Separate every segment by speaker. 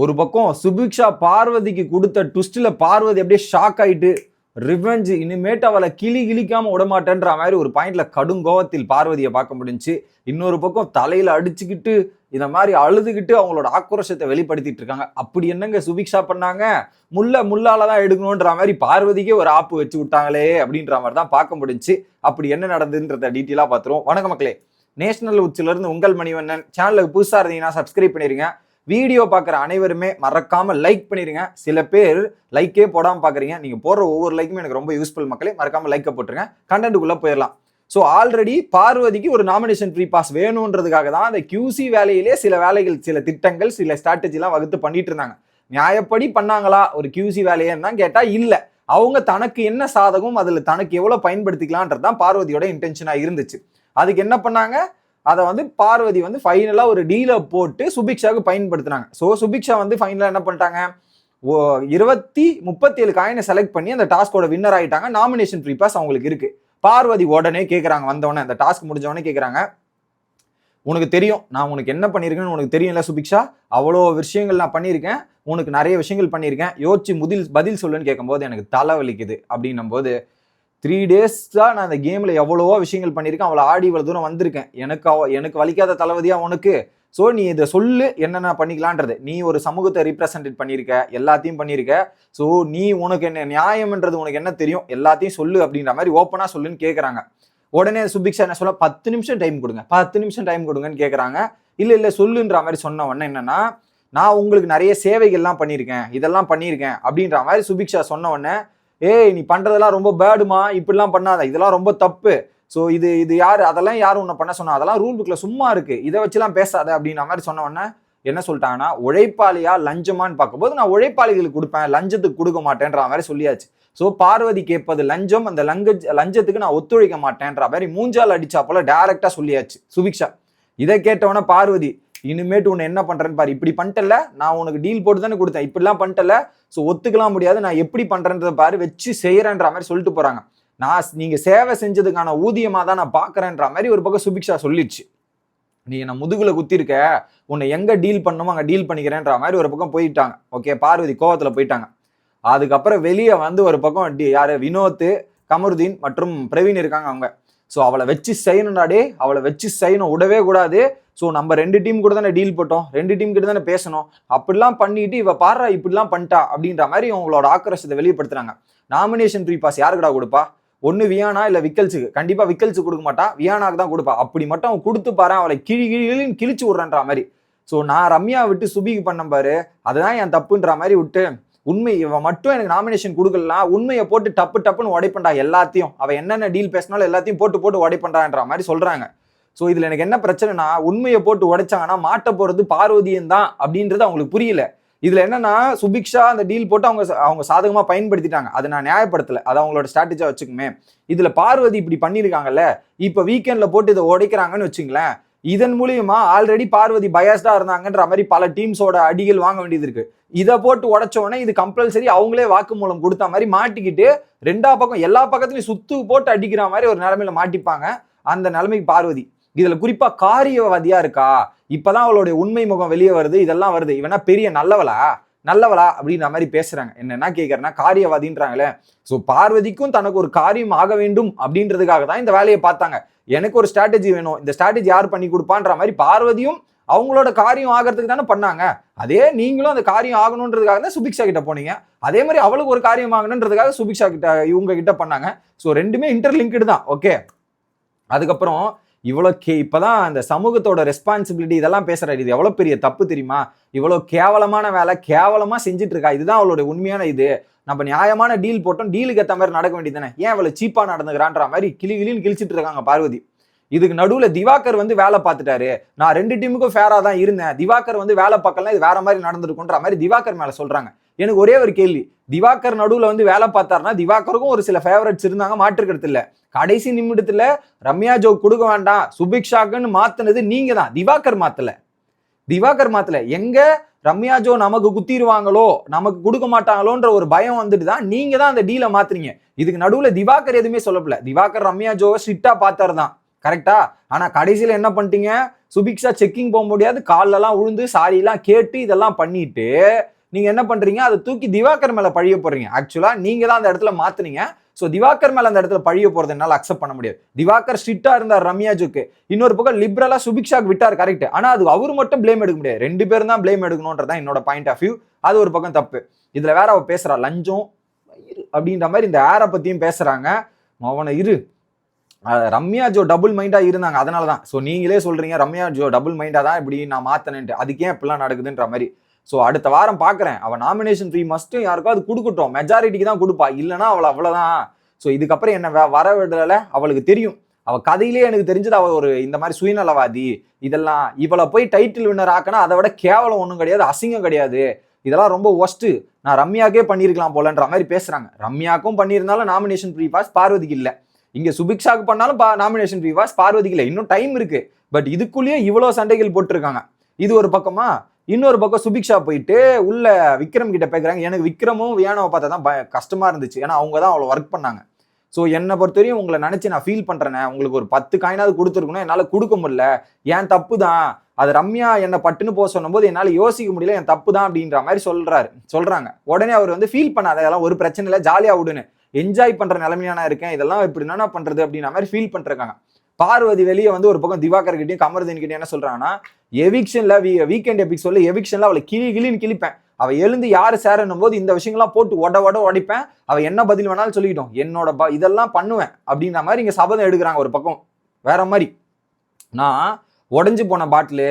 Speaker 1: ஒரு பக்கம் சுபிக்ஷா பார்வதிக்கு கொடுத்த ட்விஸ்டில் பார்வதி அப்படியே ஷாக் ஆயிட்டு ரிவெஞ்ச் இனிமேட்டு அவளை கிளி கிளிக்காம விடமாட்டேன்ற மாதிரி ஒரு பாயிண்ட்ல கடும் கோவத்தில் பார்வதியை பார்க்க முடிஞ்சுச்சு. இன்னொரு பக்கம் தலையில அடிச்சுக்கிட்டு இந்த மாதிரி அழுதுகிட்டு அவங்களோட ஆக்ரோஷத்தை வெளிப்படுத்திட்டு இருக்காங்க. அப்படி என்னங்க சுபிக்ஷா பண்ணாங்க? முல்லை முள்ளால தான் எடுக்கணுன்ற மாதிரி பார்வதிக்கே ஒரு ஆப்பு வச்சு விட்டாங்களே அப்படின்ற மாதிரி தான் பார்க்க முடிஞ்சுச்சு. அப்படி என்ன நடந்ததுன்றத டீட்டெயிலாக பார்த்துருவோம். வணக்க மக்களே. நேஷனல் உச்சிலிருந்து உங்கள் மணிவண்ணன். சேனலுக்கு புதுசாக இருந்தீங்கன்னா சப்ஸ்கிரைப் பண்ணிடுங்க வீடியோ பார்க்குற அனைவருமே மறக்காமல் லைக் பண்ணிடுங்க சில பேர் லைக்கே போடாமல் பார்க்குறீங்க நீங்கள் போடுற ஒவ்வொரு லைக்குமே எனக்கு ரொம்ப யூஸ்ஃபுல் மக்களே. மறக்காமல் லைக்கை போட்டுருங்க. கண்டென்ட்டுக்குள்ளே போயிடலாம் ஸோ ஆல்ரெடி பார்வதிக்கு ஒரு நாமினேஷன் ஃப்ரீ பாஸ் வேணுன்றதுக்காக தான் அந்த கியூசி வேலையிலே சில வேலைகள் சில திட்டங்கள் சில ஸ்ட்ராட்டஜிலாம் வகுத்து பண்ணிட்டு இருந்தாங்க. நியாயப்படி பண்ணாங்களா? ஒரு QC வேலையன்னா கேட்டால் இல்லை. அவங்க தனக்கு என்ன சாதகம் அதில் தனக்கு எவ்வளோ பயன்படுத்திக்கலான்றது தான் பார்வதியோட இன்டென்ஷனாக இருந்துச்சு. அதுக்கு என்ன பண்ணாங்க? அதை வந்து பார்வதி வந்து ஃபைனலாக ஒரு டீலை போட்டு சுபிக்ஷாவுக்கு பயன்படுத்தினாங்க. ஸோ சுபிக்ஷா வந்து ஃபைனலாக என்ன பண்ணிட்டாங்க? ஓ இருபத்தி முப்பத்தி ஏழு காயினை செலக்ட் பண்ணி அந்த டாஸ்கோட வின்னர் ஆகிட்டாங்க நாமினேஷன் ஃப்ரீ பாஸ் அவங்களுக்கு இருக்கு. பார்வதி உடனே கேட்குறாங்க வந்தவொடனே அந்த டாஸ்க் முடிஞ்சவொடனே கேட்குறாங்க உனக்கு தெரியும் நான் உனக்கு என்ன பண்ணியிருக்கேன்னு உனக்கு தெரியும்ல சுபிக்ஷா? அவ்வளோ விஷயங்கள் நான் பண்ணியிருக்கேன் உனக்கு நிறைய விஷயங்கள் பண்ணியிருக்கேன் யோசிச்சு முதில் பதில் சொல்லுன்னு கேட்கும்போது எனக்கு தலை வலிக்குது அப்படின்னும் போது த்ரீ டேஸாக நான் இந்த கேமில் எவ்வளவோ விஷயங்கள் பண்ணியிருக்கேன். அவ்வளோ ஆடி இவ்வளோ தூரம் வந்திருக்கேன். எனக்கு அவ எனக்கு வலிக்காத தளபதியாக உனக்கு. ஸோ நீ இதை சொல்லு என்னென்ன பண்ணிக்கலான்றது நீ ஒரு சமூகத்தை ரீப்ரசன்டேட் பண்ணியிருக்க எல்லாத்தையும் பண்ணியிருக்க. ஸோ நீ உனக்கு என்ன நியாயம்ன்றது உனக்கு என்ன தெரியும்? எல்லாத்தையும் சொல்லு அப்படின்ற மாதிரி ஓப்பனாக சொல்லுன்னு கேட்குறாங்க உடனே சுபிக்ஷா என்ன சொல்ல பத்து நிமிஷம் டைம் கொடுங்க. பத்து நிமிஷம் டைம் கொடுங்கன்னு கேட்குறாங்க இல்லை இல்லை சொல்லுன்ற மாதிரி சொன்ன உடனே என்னென்னா நான் உங்களுக்கு நிறைய சேவைகள்லாம் பண்ணியிருக்கேன். இதெல்லாம் பண்ணியிருக்கேன். அப்படின்ற மாதிரி சுபிக்ஷா சொன்ன உடனே ஏய் நீ பண்ணுறதெல்லாம் ரொம்ப பேடுமா? இப்படிலாம் பண்ணாத. இதெல்லாம் ரொம்ப தப்பு. ஸோ இது இது யார்? அதெல்லாம் யார் உன்னை பண்ண சொன்னா? அதெல்லாம் ரூல் புக்கில் சும்மா இருக்கு. இதை வச்சுலாம் பேசாத அப்படின்ற மாதிரி சொன்ன உடனே என்ன சொல்லிட்டாங்கன்னா உழைப்பாளியா லஞ்சமான்னு பார்க்கும்போது நான் உழைப்பாளிகளுக்கு கொடுப்பேன். லஞ்சத்துக்கு கொடுக்க மாட்டேன்ற மாதிரி சொல்லியாச்சு. ஸோ பார்வதி கேட்பது லஞ்சம். அந்த லங்க லஞ்சத்துக்கு நான் ஒத்துழைக்க மாட்டேன்ற மாதிரி மூஞ்சால் அடிச்சா போல டைரக்டா சொல்லியாச்சு. சுபிக்ஷா. இதை கேட்டவொடனே பார்வதி இனிமேட்டு உன்னை என்ன பண்ணுறேன்னு பாரு. இப்படி பண்ணிட்டல நான் உனக்கு டீல் போட்டு தானே கொடுத்தேன். இப்படிலாம் பண்ணிட்டல ஸோ ஒத்துக்கலாம் முடியாது. நான் எப்படி பண்றேன்றதை பாரு வச்சு செய்யறேன்ற மாதிரி சொல்லிட்டு போறாங்க. நான் நீங்க சேவை செஞ்சதுக்கான ஊதியமா தான் நான் பாக்குறேன்ற மாதிரி ஒரு பக்கம் சுபிக்ஷா சொல்லிடுச்சு. நீ என்ன முதுகுல குத்திருக்க உன்னை எங்க டீல் பண்ணணுமோ அங்க டீல் பண்ணிக்கிறேன்ற மாதிரி ஒரு பக்கம் போயிட்டாங்க. ஓகே பார்வதி கோவத்துல போயிட்டாங்க. அதுக்கப்புறம் வெளியே வந்து ஒரு பக்கம் யார் யாரு வினோத் கமருதீன் மற்றும் பிரவீன் இருக்காங்க அவங்க. ஸோ அவளை வச்சு செய்யணும்டாடே அவளை வச்சு செய்யணும் விடவே கூடாது. ஸோ நம்ம ரெண்டு டீம் கூட தானே டீல் போட்டோம். ரெண்டு டீம் கிட்ட தானே பேசணும். அப்படிலாம் பண்ணிட்டு இவ பாடுறா இப்படிலாம் பண்ணிட்டா அப்படின்ற மாதிரி அவங்களோட ஆக்ரோஷத்தை வெளிப்படுத்துறாங்க. நாமினேஷன் ப்ரீ பாஸ் யாருக்கடா கொடுப்பா? ஒன்று வியானா இல்லை விக்கல்ஸுக்கு? கண்டிப்பாக விக்கல்ஸுக்கு கொடுக்க மாட்டா. வியானாக்கு தான் கொடுப்பா. அப்படி மட்டும் அவன் கொடுத்து பாரு அவளை கிழி கிழின்னு கிழிச்சு விட்றன்ற மாதிரி. ஸோ நான் ரம்யா விட்டு சுபிக்கு பண்ண பாரு. அதுதான் என் தப்புன்ற மாதிரி விட்டு உண்மை இவன் மட்டும் எனக்கு நாமினேஷன் கொடுக்கலாம் உண்மையை போட்டு டப்பு டப்புன்னு உடைப்பண்டா எல்லாத்தையும். அவன் என்னென்ன டீல் பேசினாலும் எல்லாத்தையும் போட்டு போட்டு உடைப்பண்டான்ற மாதிரி சொல்றாங்க. ஸோ இதில் எனக்கு என்ன பிரச்சனைனா உண்மையை போட்டு உடைச்சாங்கன்னா மாட்ட போறது பார்வதியம் தான் அப்படின்றது அவங்களுக்கு புரியல. இதுல என்னன்னா சுபிக்ஷா அந்த டீல் போட்டு அவங்க அவங்க சாதகமாக பயன்படுத்திட்டாங்க. அதை நான் நியாயப்படுத்தல. அது அவங்களோட ஸ்ட்ராட்டஜியா வச்சுக்குமே. இதுல பார்வதி இப்படி பண்ணியிருக்காங்கல்ல இப்போ வீக்கெண்ட்ல போட்டு இதை உடைக்கிறாங்கன்னு வச்சுங்களேன் இதன் மூலியமா ஆல்ரெடி பார்வதி பயஸ்டா இருந்தாங்கன்ற மாதிரி பல டீம்ஸோட அடிகள் வாங்க வேண்டியது இருக்கு. இதை போட்டு உடச்ச உடனே இது கம்பல்சரி அவங்களே வாக்குமூலம் கொடுத்த மாதிரி மாட்டிக்கிட்டு ரெண்டா பக்கம் எல்லா பக்கத்துலயும் சுத்து போட்டு அடிக்கிற மாதிரி ஒரு நிலைமையில மாட்டிப்பாங்க அந்த நிலைமைக்கு பார்வதி. இதுல குறிப்பா காரியவாதியா இருக்கா? இப்பதான் அவளுடைய உண்மை முகம் வெளியே வருது இதெல்லாம் வருது. இவனா பெரிய நல்லவளா? நல்லவளா? அப்படின்ற மாதிரி பேசுறாங்க. என்ன கேட்கறேன்னா காரியவாதின்றாங்களே. ஸோ பார்வதிக்கும் தனக்கு ஒரு காரியம் ஆக வேண்டும் அப்படின்றதுக்காக தான் இந்த வேலையை பார்த்தாங்க. எனக்கு ஒரு ஸ்ட்ராட்டஜி வேணும். இந்த ஸ்ட்ராட்டஜி யார் பண்ணி கொடுப்பான்ற மாதிரி பார்வதியும் அவங்களோட காரியம் ஆகிறதுக்கு தானே பண்ணாங்க. அதே நீங்களும் அந்த காரியம் ஆகணுன்றதுக்காக தான் சுபிக்ஷா கிட்ட போனீங்க. அதே மாதிரி அவளுக்கு ஒரு காரியம் ஆகணுன்றதுக்காக சுபிக்ஷா கிட்ட இவங்க கிட்ட பண்ணாங்க. ஸோ ரெண்டுமே இன்டர்லிங்க்டு தான். ஓகே அதுக்கப்புறம் இவ்வளோ கே இப்போதான் அந்த சமூகத்தோட ரெஸ்பான்சிபிலிட்டி இதெல்லாம் பேசுகிற இது எவ்வளோ பெரிய தப்பு தெரியுமா? இவ்வளோ கேவலமான வேலை கேவலமாக செஞ்சுட்டு இருக்கா? இதுதான் அவளோட உண்மையான இது. நம்ம நியாயமான டீல் போட்டோம் டீலுக்கு ஏற்ற மாதிரி நடக்க வேண்டியது தானே? ஏன் இவ்வளோ சீப்பாக நடந்துக்கிறான்ற மாதிரி கிளி கிளின்னு கிழிச்சிட்டு இருக்காங்க பார்வதி. இதுக்கு நடுவில் திவாகர் வந்து வேலை பார்த்துட்டாரு. நான் ரெண்டு டீமுக்கும் ஃபேராக தான் இருந்தேன். திவாகர் வந்து வேலை பார்க்கலாம் இது வேற மாதிரி நடந்திருக்குன்ற மாதிரி திவாகர் மேலே சொல்றாங்க. எனக்கு ஒரே ஒரு கேள்வி. திவாகர் நடுவில் வந்து வேலை பார்த்தாருன்னா திவாகருக்கும் ஒரு சில ஃபேவரட்ஸ் இருந்தாங்க மாற்றுக்கிறது இல்ல. கடைசி நிமிடத்துல ரம்யா ஜோக் கொடுக்க வேண்டாம். சுபிக்ஷாக்குன்னு மாத்தினது நீங்க தான் திவாகர் மாத்தல. திவாகர் மாத்தல. எங்க ரம்யா ஜோ நமக்கு குத்திடுவாங்களோ நமக்கு கொடுக்க மாட்டாங்களோன்ற ஒரு பயம் வந்துட்டு தான் நீங்க தான் அந்த டீலை மாத்துறீங்க. இதுக்கு நடுவுல திவாகர் எதுவுமே சொல்லப்பல திவாகர் ரம்யா ஜோவை ஸ்ட்ரிக்டா பார்த்தாரு தான் கரெக்டா ஆனா கடைசியில என்ன பண்ணிட்டீங்க? சுபிக்ஷா செக்கிங் போக முடியாது. கால்லெல்லாம் உழுந்து சாரியெல்லாம் கேட்டு இதெல்லாம் பண்ணிட்டு நீங்க என்ன பண்றீங்க? அதை தூக்கி திவாகர் மேல பழிய போடுறீங்க. ஆக்சுவலா நீங்க தான் அந்த இடத்துல மாத்துனீங்க. ஸோ திவாகர் மேலே அந்த இடத்துல பழிய போகிறது என்னால அக்செப்ட் பண்ண முடியாது. திவாகர் ஸ்ட்ரிக்டாக இருந்தார் ரம்யாஜுக்கு. இன்னொரு பக்கம் லிபரலாக சுபிக்ஷாக்கு விட்டார் கரெக்ட் ஆனால் அது அவர் மட்டும் ப்ளேம் எடுக்க முடியாது. ரெண்டு பேரும் தான் பிளேம் எடுக்கணுன்றதான் என்னோட பாயிண்ட் ஆஃப் வியூ அது ஒரு பக்கம் தப்பு. இதில் வேற அவள் பேசுகிறா லஞ்சம் அப்படின்ற மாதிரி இந்த ஏரை பற்றியும் பேசுகிறாங்க அவனை இரு. ரம்யா ஜோ டபுள் மைண்டாக இருந்தாங்க அதனால தான் ஸோ நீங்களே சொல்கிறீங்க ரம்யா ஜோ டபுள் மைண்டாக தான் இப்படி நான் மாற்றினேன்ட்டு அதுக்கே இப்படிலாம் நடக்குதுன்ற மாதிரி. ஸோ அடுத்த வாரம் பார்க்குறேன். அவள் நாமினேஷன் ஃப்ரீ மஸ்ட்டும் யாருக்காவது கொடுக்கட்டும். மெஜாரிட்டிக்கு தான் கொடுப்பா. இல்லைனா அவளை அவ்வளோதான் ஸோ இதுக்கப்புறம் என்ன வ- வர விடல அவளுக்கு தெரியும். அவள் கதையிலே எனக்கு தெரிஞ்சது அவள் ஒரு இந்த மாதிரி சுயநலவாதி. இதெல்லாம் இவளை போய் டைட்டில் வின்னர் ஆக்கினா அதை விட கேவலம் ஒன்றும் கிடையாது அசிங்கம் கிடையாது. இதெல்லாம் ரொம்ப ஒஸ்ட்டு நான் ரம்யாக்கே பண்ணியிருக்கலாம் போலன்ற மாதிரி பேசுகிறாங்க ரம்யாக்கும் பண்ணியிருந்தாலும் நாமினேஷன் ஃப்ரீ பாஸ் பார்வதிக்கு இல்லை. இங்கே சுபிக்ஷாக்கு பண்ணாலும் பா நாமினேஷன் ஃப்ரீ பாஸ் பார்வதிக்கு இல்லை. இன்னும் டைம் இருக்குது பட் இதுக்குள்ளேயே இவ்வளோ சண்டைகள் போட்டிருக்காங்க. இது ஒரு பக்கமா? இன்னொரு பக்கம் சுபிக்ஷா போயிட்டு உள்ள விக்ரம் கிட்ட பேக்குறாங்க. எனக்கு விக்ரமும் வியானவை பார்த்தா தான் கஷ்டமா இருந்துச்சு. ஏன்னா அவங்க தான் அவ்வளோ ஒர்க் பண்ணாங்க. ஸோ என்னை பொறுத்தவரையும் உங்களை நினச்சி நான் ஃபீல் பண்ணுறேனே உங்களுக்கு ஒரு பத்து காயினாவது கொடுத்துருக்கணும். என்னால் கொடுக்க முடியல. ஏன் தப்பு தான்? அது ரம்யா என்னை பட்டுன்னு போக சொன்னும்போது என்னால் யோசிக்க முடியல என் தப்பு தான் அப்படின்ற மாதிரி சொல்கிறாரு சொல்கிறாங்க உடனே அவர் வந்து ஃபீல் பண்ணாத அதெல்லாம் ஒரு பிரச்சனை இல்லை ஜாலியாக விடுன்னு என்ஜாய் பண்ணுற நிலைமையான இருக்கேன். இதெல்லாம் இப்படி என்ன பண்ணுறது அப்படின்ற மாதிரி ஃபீல் பண்ணிருக்காங்க பார்வதி வெளியே வந்து ஒரு பக்கம் திவாகர் கிட்டையும் கமர்தீன் கிட்டயும் என்ன சொல்றாங்கன்னா எவிக்ஷன்ல வீக்கெண்ட் எபிக்ஸோட எவிக்ஷன்ல அவளை கிளி கிளின்னு கிழிப்பேன். அவ எழுந்து யாரு சேரணும் போது இந்த விஷயங்கள்லாம் போட்டு ஒட ஒட உடைப்பேன். அவ என்ன பதில் வேணாலும் சொல்லிக்கிட்டோம். என்னோட ப இதெல்லாம் பண்ணுவேன். அப்படின்ற மாதிரி இங்க சபதம் எடுக்கிறாங்க ஒரு பக்கம். வேற மாதிரி. நான் உடஞ்சு போன பாட்டிலு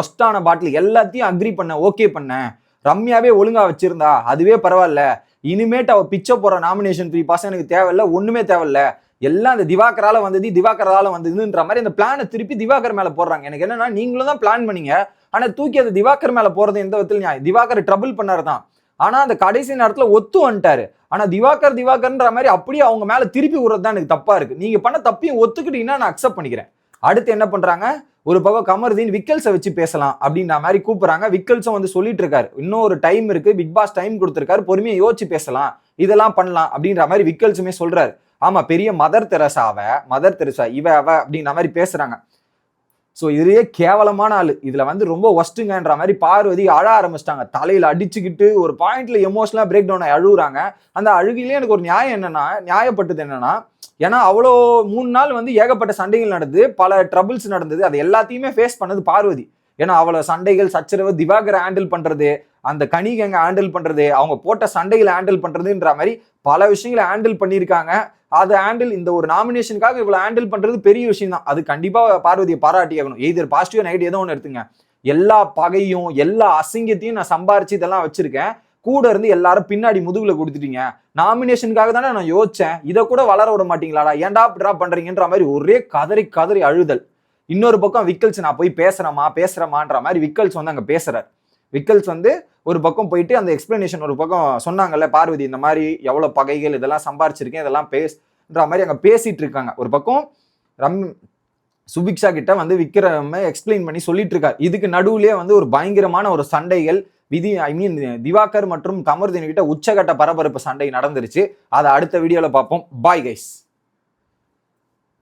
Speaker 1: ஒஸ்டான பாட்டில் எல்லாத்தையும் அக்ரி பண்ணேன் ஓகே பண்ணேன். ரம்யாவே ஒழுங்கா வச்சிருந்தா அதுவே பரவாயில்ல. இனிமேட்டு அவ பிச்சை போற நாமினேஷன் ஃப்ரீ பாஸ் எனக்கு தேவையில்ல ஒண்ணுமே தேவையில்ல. எல்லாம் அந்த திவாகரால வந்தது திவாகரால வந்ததுன்ற மாதிரி அந்த பிளானை திருப்பி திவாகர் மேல போடுறாங்க. எனக்கு என்னன்னா நீங்களும் தான் பிளான் பண்ணீங்க. ஆனா தூக்கி அந்த திவாகர் மேல போறது எந்த விதத்தில் நியாயம். திவாகர் ட்ரபிள் பண்ணாரு தான். ஆனா அந்த கடைசி நேரத்துல ஒத்து வந்துட்டாரு. ஆனா திவாகர் திவாகர்ன்ற மாதிரி அப்படியே அவங்க மேல திருப்பி விடுறது தான் எனக்கு தப்பா இருக்கு. நீங்க பண்ண தப்பையும் ஒத்துக்கிட்டீங்கன்னா நான் அக்செப்ட் பண்ணிக்கிறேன். அடுத்து என்ன பண்றாங்க? ஒரு பக்கம் கமருதீன் விக்கல்ஸை வச்சு பேசலாம் அப்படின்ற மாதிரி கூப்பிடுறாங்க. விக்கல்ஸும் வந்து சொல்லிட்டு இருக்காரு. இன்னும் ஒரு டைம் இருக்கு. பிக் பாஸ் டைம் கொடுத்துருக்காரு. பொறுமையை யோசிச்சு பேசலாம். இதெல்லாம் பண்ணலாம் அப்படின்ற மாதிரி விக்கல்ஸுமே சொல்றாரு. ஆமா பெரிய மதர் தெரசாவ மதர் தெரசா இவ அவ அப்படின்ற மாதிரி பேசுறாங்க. ஸோ இதுலயே கேவலமான ஆள். இதுல வந்து ரொம்ப ஒஸ்ட்டுங்கன்ற மாதிரி பார்வதி அழ ஆரம்பிச்சிட்டாங்க. தலையில அடிச்சுக்கிட்டு ஒரு பாயிண்ட்ல எமோஷனலா பிரேக் டவுன் அழுகுறாங்க. அந்த அழுகிலே எனக்கு ஒரு நியாயம் என்னன்னா நியாயப்பட்டது என்னன்னா ஏன்னா அவ்வளோ மூணு நாள் வந்து ஏகப்பட்ட சண்டைகள் நடந்தது பல ட்ரபிள்ஸ் நடந்தது. அது எல்லாத்தையுமே ஃபேஸ் பண்ணது பார்வதி. ஏன்னா அவ்வளோ சண்டைகள் சச்சரவு திவாகரை ஹேண்டில் பண்றது அந்த கனிகங்க ஹேண்டில் பண்ணுறது அவங்க போட்ட சண்டையில் ஹேண்டில் பண்ணுறதுன்ற மாதிரி பல விஷயங்களை ஹேண்டில் பண்ணியிருக்காங்க. அதை ஹேண்டில் இந்த ஒரு நாமினேஷனுக்காக இவ்வளோ ஹேண்டில் பண்ணுறது பெரிய விஷயம் தான் அது கண்டிப்பாக பார்வதியை பாராட்டி ஆகணும். எதிர் பாசிட்டிவ் நெகட்டிவ் ஏதோ ஒன்று எடுத்துங்க. எல்லா பகையும் எல்லா அசிங்கத்தையும் நான் சம்பாரிச்சு இதெல்லாம் வச்சுருக்கேன். கூட இருந்து எல்லாரும் பின்னாடி முதுகுல கொடுத்துட்டீங்க. நாமினேஷனுக்காக தானே நான் யோசிச்சேன். இதை கூட வளர விட மாட்டீங்களாடா? ஏன்டா ட்ரா பண்ணுறீங்கன்ற மாதிரி ஒரே கதறி கதறி அழுதல். இன்னொரு பக்கம் விக்கல்ஸ் நான் போய் பேசுகிறேம்மா பேசுறேமான்ற மாதிரி விக்கல்ஸ் வந்து அங்கே பேசுகிறார் விக்கல்ஸ் வந்து ஒரு பக்கம் போயிட்டு அந்த எக்ஸ்பிளனேஷன் ஒரு பக்கம் சொன்னாங்கல்ல பார்வதி இந்த மாதிரி எவ்வளோ பகைகள் இதெல்லாம் சம்பாரிச்சிருக்கேன் இதெல்லாம் பேசுன்ற மாதிரி அங்கே பேசிட்டு இருக்காங்க. ஒரு பக்கம் ரம் சுபிக்ஷா கிட்ட வந்து விக்ரம எக்ஸ்பிளைன் பண்ணி சொல்லிட்டு இருக்காரு. இதுக்கு நடுவுலேயே வந்து ஒரு பயங்கரமான ஒரு சண்டைகள் விதி ஐ மீன் திவாகர் மற்றும் கமர்தீன் கிட்ட உச்சகட்ட பரபரப்பு சண்டை நடந்துருச்சு. அதை அடுத்த வீடியோவில் பார்ப்போம். Bye guys